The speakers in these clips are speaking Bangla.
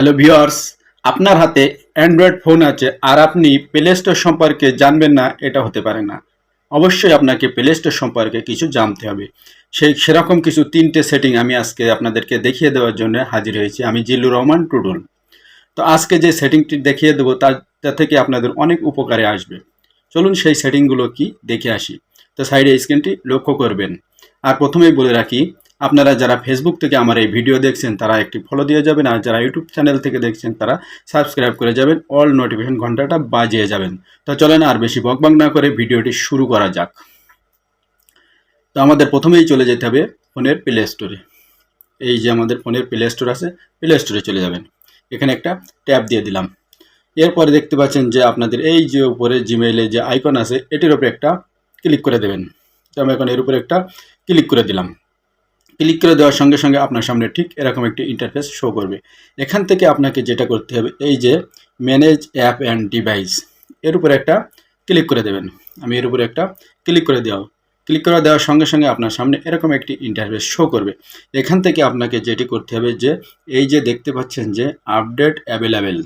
হ্যালো ভিউয়ার্স, আপনার হাতে অ্যান্ড্রয়েড ফোন আছে আর আপনি প্লে স্টোর সম্পর্কে জানবেন না, এটা হতে পারে না। অবশ্যই আপনাকে প্লে স্টোর সম্পর্কে কিছু জানতে হবে। সেই সেরকম কিছু তিনটে সেটিং আমি আজকে আপনাদেরকে দেখিয়ে দেওয়ার জন্য হাজির হয়েছি। আমি জিল্লুর রহমান টুডুল। তো আজকে যে সেটিংটি দেখিয়ে দেবো তা থেকে আপনাদের অনেক উপকারে আসবে। চলুন সেই সেটিংগুলো কি, দেখে আসি। তো সাইডে স্ক্রিনটি লক্ষ্য করবেন। আর প্রথমেই বলে রাখি আপনারা যারা ফেসবুক থেকে আমার এই ভিডিও দেখছেন, তারা একটি ফলো দিয়ে যাবেন, আর যারা ইউটিউব চ্যানেল থেকে দেখছেন, তারা সাবস্ক্রাইব করে যাবেন অল নোটিফিকেশন ঘন্টাটা বাজিয়ে যাবেন। তো চলেন আর বেশি বকবাক না করে ভিডিওটি শুরু করা যাক। তো আমাদের প্রথমেই চলে যেতে হবে ফোনের প্লে স্টোরে এই যে আমাদের ফোনের প্লে স্টোর আছে প্লে স্টোরে চলে যাবেন। এখানে একটা ট্যাব দিয়ে দিলাম। এরপরে দেখতে পাচ্ছেন যে আপনাদের এই যে উপরে জিমেইলে যে আইকন আছে, এটির উপরে একটা ক্লিক করে দেবেন। তো আমি এখন এর উপরে একটা ক্লিক করে দিলাম। ক্লিক করে দেওয়ার সঙ্গে সঙ্গে আপনার সামনে ঠিক এরকম একটি ইন্টারফেস শো করবে। এখান থেকে আপনাকে যেটা করতে হবে, এই যে ম্যানেজ অ্যাপ অ্যান্ড ডিভাইস এর উপরে একটা ক্লিক করে দেবেন। আমি এর উপরে একটা ক্লিক করে দেওয়া, ক্লিক করে দেওয়ার সঙ্গে সঙ্গে আপনার সামনে এরকম একটি ইন্টারফেস শো করবে। এখান থেকে আপনাকে যেটি করতে হবে যে, এই যে দেখতে পাচ্ছেন যে আপডেট অ্যাভেলেবেল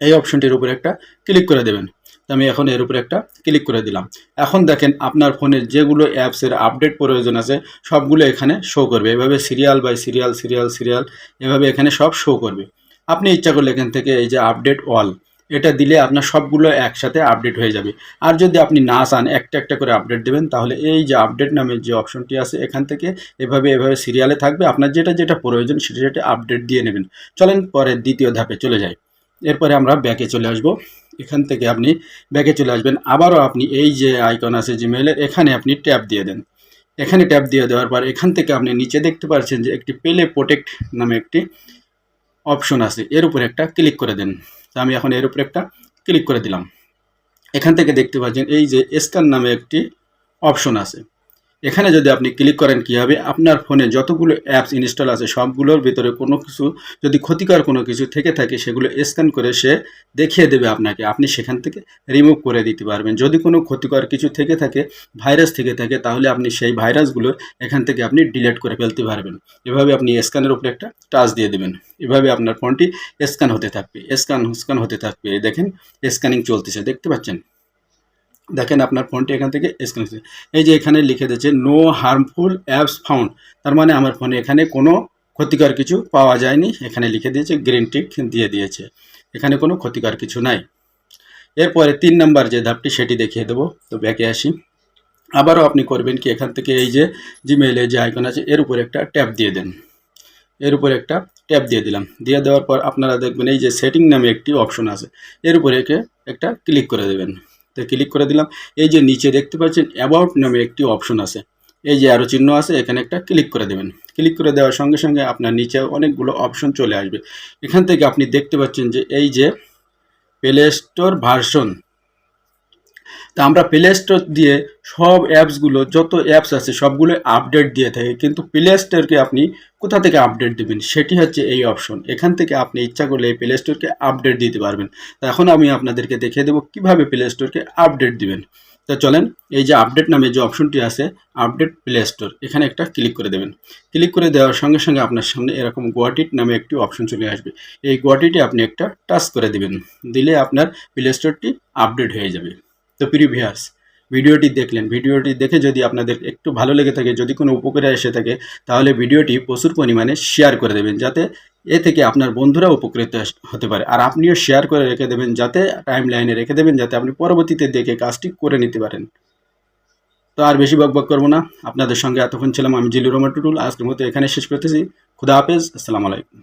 এই অপশনটির উপরে একটা ক্লিক করে দেবেন। আমি এখন এর উপরে একটা ক্লিক করে দিলাম। এখন দেখেন আপনার ফোনের যেগুলো অ্যাপসের আপডেট প্রয়োজন আছে, সবগুলো এখানে শো করবে। এভাবে serial by serial serial serial এভাবে এখানে সব শো করবে। আপনি ইচ্ছা করলে এখান থেকে এই যে আপডেট অল এটা দিলে আপনার সবগুলো একসাথে আপডেট হয়ে যাবে। আর যদি আপনি না চান, একটা একটা করে আপডেট দেবেন, তাহলে এই যে আপডেট নামের যে অপশনটি আছে, এখান থেকে এভাবে এভাবে সিরিয়ালে থাকবে। আপনার যেটা যেটা প্রয়োজন, সেটা সেটা আপডেট দিয়ে নেবেন। চলেন পরে দ্বিতীয় ধাপে চলে যাই। এরপরে আমরা ব্যাকে চলে আসব। এখান থেকে আপনি ব্যাকে চলে আসবেন। আবারও আপনি এই যে আইকন আছে জিমেইলের এখানে আপনি ট্যাপ দিয়ে দেন। এখানে ট্যাপ দিয়ে দেওয়ার পর এখান থেকে আপনি নিচে দেখতে পাচ্ছেন যে একটি পেলে প্রোটেক্ট নামে একটি অপশন আছে। এর উপরে একটা ক্লিক করে দেন। তো আমি এখন এর উপরে একটা ক্লিক করে দিলাম। এখান থেকে দেখতে পাচ্ছেন এই যে স্ক্যান নামে একটি অপশন আছে। এখানে যদি আপনি ক্লিক করেন কী হবে? আপনার ফোনে যতগুলো অ্যাপস ইনস্টল আছে, সবগুলোর ভিতরে কোনো কিছু, যদি ক্ষতিকর কোনো কিছু থেকে থাকে, সেগুলো স্ক্যান করে সে দেখিয়ে দেবে আপনাকে। আপনি সেখান থেকে রিমুভ করে দিতে পারবেন। যদি কোনো ক্ষতিকর কিছু থেকে থাকে ভাইরাস থেকে থাকে, তাহলে আপনি সেই ভাইরাসগুলো এখান থেকে আপনি ডিলিট করে ফেলতে পারবেন। এভাবে আপনি স্ক্যানের উপরে একটা টাচ দিয়ে দেবেন। এভাবে আপনার ফোনটি স্ক্যান হতে থাকবে স্ক্যান স্ক্যান হতে থাকবে। দেখেন স্ক্যানিং চলতেছে। দেখতে পাচ্ছেন? দেখেন আপনার ফোনটি এখান থেকে হচ্ছে এই যে এখানে লিখে দিয়েছে নো হার্মফুল অ্যাপস ফাউন্ড তার মানে আমার ফোনে এখানে কোনো ক্ষতিকর কিছু পাওয়া যায়নি। এখানে লিখে দিয়েছে গ্রিন টিক দিয়ে দিয়েছে। এখানে কোনো ক্ষতিকর কিছু নাই। এরপরে তিন নাম্বার যে ধাপটি, সেটি দেখিয়ে দেবো। তো ব্যাকে আসি। আবারও আপনি করবেন কি, এখান থেকে এই যে জিমেইলে যে আইকন আছে, এর উপরে একটা ট্যাপ দিয়ে দেন। এর উপরে একটা ট্যাপ দিয়ে দিলাম। দিয়ে দেওয়ার পর আপনারা দেখবেন এই যে সেটিং নামে একটি অপশন আছে। এর উপরে একে একটা ক্লিক করে দেবেন। তো ক্লিক করে দিলাম। এই যে নিচে দেখতে পাচ্ছেন অ্যাবাউট নামে একটি অপশন আছে। এই যে আরও চিহ্ন আছে, এখানে একটা ক্লিক করে দেবেন। ক্লিক করে দেওয়ার সঙ্গে সঙ্গে আপনার নিচে অনেকগুলো অপশন চলে আসবে। এখান থেকে আপনি দেখতে পাচ্ছেন যে এই যে প্লে স্টোর ভার্সন তা আমরা প্লে স্টোর দিয়ে সব অ্যাপসগুলো যত অ্যাপস আছে, সবগুলো আপডেট দিয়ে থাকে। কিন্তু প্লে স্টোরকে আপনি কোথা থেকে আপডেট দেবেন? সেটি হচ্ছে এই অপশন এখান থেকে আপনি ইচ্ছা করলে এই প্লে স্টোরকে আপডেট দিতে পারবেন। তা এখন আমি আপনাদেরকে দেখিয়ে দেবো কীভাবে প্লে স্টোরকে আপডেট দিবেন। তো চলেন, এই যে আপডেট নামে যে অপশনটি আছে আপডেট প্লে স্টোর এখানে একটা ক্লিক করে দেবেন। ক্লিক করে দেওয়ার সঙ্গে সঙ্গে আপনার সামনে এরকম গোয়াটিট নামে একটি অপশন চলে আসবে। এই গোয়াটিটি আপনি একটা টাচ করে দেবেন। দিলে আপনার প্লে স্টোরটি আপডেট হয়ে যাবে। তো প্রিয় ভিউয়ার্স ভিডিওটি দেখলেন। ভিডিওটি দেখে যদি আপনাদের একটু ভালো লেগে থাকে, যদি কোনো উপকারে এসে থাকে, তাহলে ভিডিওটি প্রচুর পরিমাণে শেয়ার করে দেবেন যাতে এ থেকে আপনার বন্ধুরা উপকৃত হতে পারে। আর আপনিও শেয়ার করে রেখে দেবেন যাতে টাইম লাইনে রেখে দেবেন যাতে আপনি পরবর্তীতে দেখে কাজটি করে নিতে পারেন। তো আর বেশি বক বক করব না। আপনাদের সঙ্গে এতক্ষণ ছিলাম আমি জিলুর রহমান টুটুল। আজকের মতো এখানে শেষ করতেছি। খুদা হাফেজ। আসসালামু আলাইকুম।